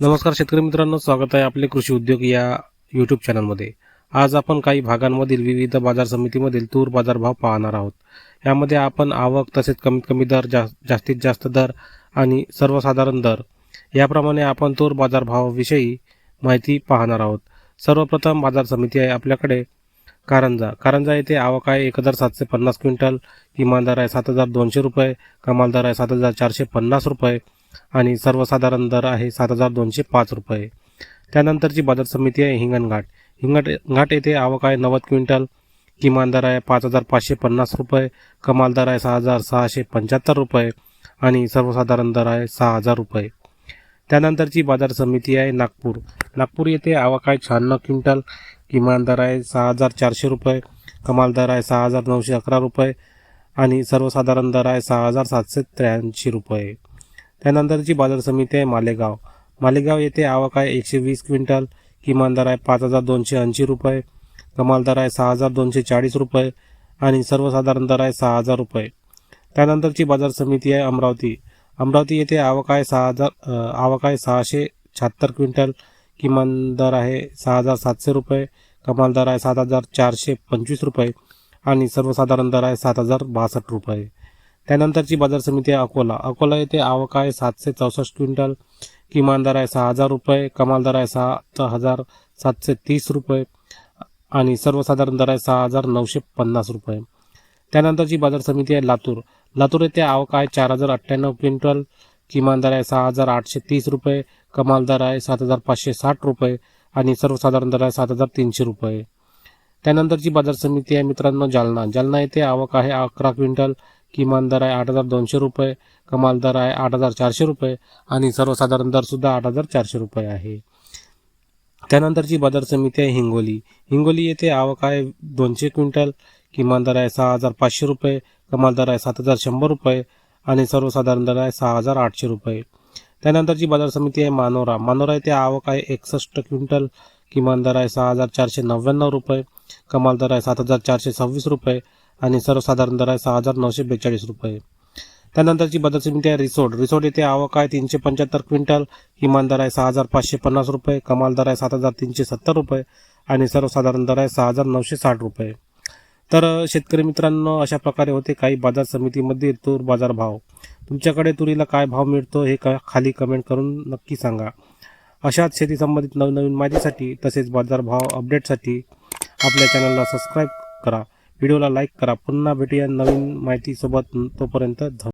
नमस्कार शेतकरी मित्रांनो स्वागत आहे आपले कृषी उद्योग या यूट्यूब चॅनलमध्ये आज आपण काही भागांमधील विविध बाजार समितीमधील तूर बाजारभाव पाहणार आहोत. यामध्ये आपण आवक तसेच कमीत कमी दर जा जास्तीत जास्त दर आणि सर्वसाधारण दर याप्रमाणे आपण तूर बाजारभावाविषयी माहिती पाहणार आहोत. सर्वप्रथम बाजार समिती आहे आपल्याकडे कारंजा. कारंजा येथे आवक आहे एक हजार सातशे पन्नास क्विंटल किमान दर आहे सात हजार दोनशे रुपये कमाल दर आहे सात हजार चारशे पन्नास रुपये. आणि सर्वसाधारण दर आहे सात हजार दोनशे पाच रुपये. त्यानंतरची बाजार समिती आहे हिंगणघाट. हिंगट घाट येथे आवक आहे नव्वद क्विंटल किमान दर आहे पाच हजार पाचशे पन्नास रुपये कमाल दर आहे सहा हजार सहाशे पंच्याहत्तर रुपये आणि सर्वसाधारण दर आहे सहा हजार रुपये. त्यानंतरची बाजार समिती आहे नागपूर. नागपूर येथे आवक आहे शहाण्णव क्विंटल किमान दर आहे सहा हजार चारशे रुपये कमाल दर आहे सहा हजार नऊशे अकरा रुपये आणि सर्वसाधारण दर आहे सहा हजार सातशे त्र्याऐंशी रुपये. त्यानंतरची बाजार समिती आहे मालेगाव. मालेगाव येथे आवक आहे एकशे वीस क्विंटल किमान दर आहे पाच हजार दोनशे ऐंशी रुपये कमाल दर आहे सहा हजार दोनशे चाळीस रुपये आणि सर्वसाधारण दर आहे सहा हजार रुपये. त्यानंतरची बाजार समिती आहे अमरावती. अमरावती येथे आवक आहे सहा हजार आवक आहे सहाशे शहात्तर क्विंटल किमान दर आहे सहा हजार सातशे रुपये कमाल दर आहे सात हजार चारशे पंचवीस रुपये आणि सर्वसाधारण दर आहे सात हजार बासष्ट रुपये. त्यानंतरची बाजार समिती आहे अकोला. अकोला येथे आवक आहे सातशे चौसष्ट क्विंटल किमान दर आहे सहा हजार रुपये कमाल दर आहे सात हजार सातशे तीस रुपये आणि सर्वसाधारण दर आहे सहा हजार नऊशे पन्नास रुपये. त्यानंतरची बाजार समिती आहे लातूर. लातूर येथे आवक आहे चार हजार अठ्ठ्याण्णव क्विंटल किमान दर आहे सहा हजार आठशे तीस रुपये कमाल दर आहे सात हजार पाचशे साठ रुपये आणि सर्वसाधारण दर आहे सात हजार तीनशे रुपये. त्यानंतरची बाजार समिती आहे मित्रांनो जालना. जालना येथे आवक आहे अकरा क्विंटल किमान दर आहे आठ हजार दोनशे रुपये कमाल दर आहे आठ हजार चारशे रुपये आणि सर्वसाधारण दरसुद्धा आठ हजार चारशे रुपये आहे. त्यानंतरची बाजार समिती आहे हिंगोली. हिंगोली येथे आवक आहे दोनशे क्विंटल किमान दर आहे सहा हजार पाचशे रुपये कमाल दर आहे सात हजार शंभर रुपये आणि सर्वसाधारण दर आहे सहा हजार आठशे रुपये. त्यानंतरची बाजार समिती आहे मानोरा. मानोरा येथे आवक आहे एकसष्ट क्विंटल किमान दर आहे सहा हजार चारशे नव्याण्णव रुपये कमाल दर आहे सात हजार चारशे सव्वीस रुपये आणि सर्वसाधारण दर आहे सहा हजार नऊशे बेचाळीस रुपये. त्यानंतरची बाजार समिती आहे रिसोड. रिसोड येथे आवक आहे तीनशे पंच्याहत्तर क्विंटल. किमान दर आहे सहा हजार पाचशे पन्नास रुपये. कमाल दर आहे सात हजार तीनशे सत्तर रुपये. आणि सर्वसाधारण दर आहे सहा हजार नऊशे साठ रुपये. तर शेतकरी मित्रांनो अशा प्रकारे होते काही बाजार समितीमध्ये तूर बाजार भाव. तुमच्याकडे तुरीला काय भाव मिळतो हे का खाली कमेंट करून नक्की सांगा. अशाच शेती संबंधित नवनवीन माहितीसाठी तसेच बाजारभाव अपडेटसाठी आपल्या चॅनलला सबस्क्राईब करा. व्हिडिओला लाईक करा. पुन्हा भेटूया नवीन माहितीसोबत. तोपर्यंत धन्यवाद.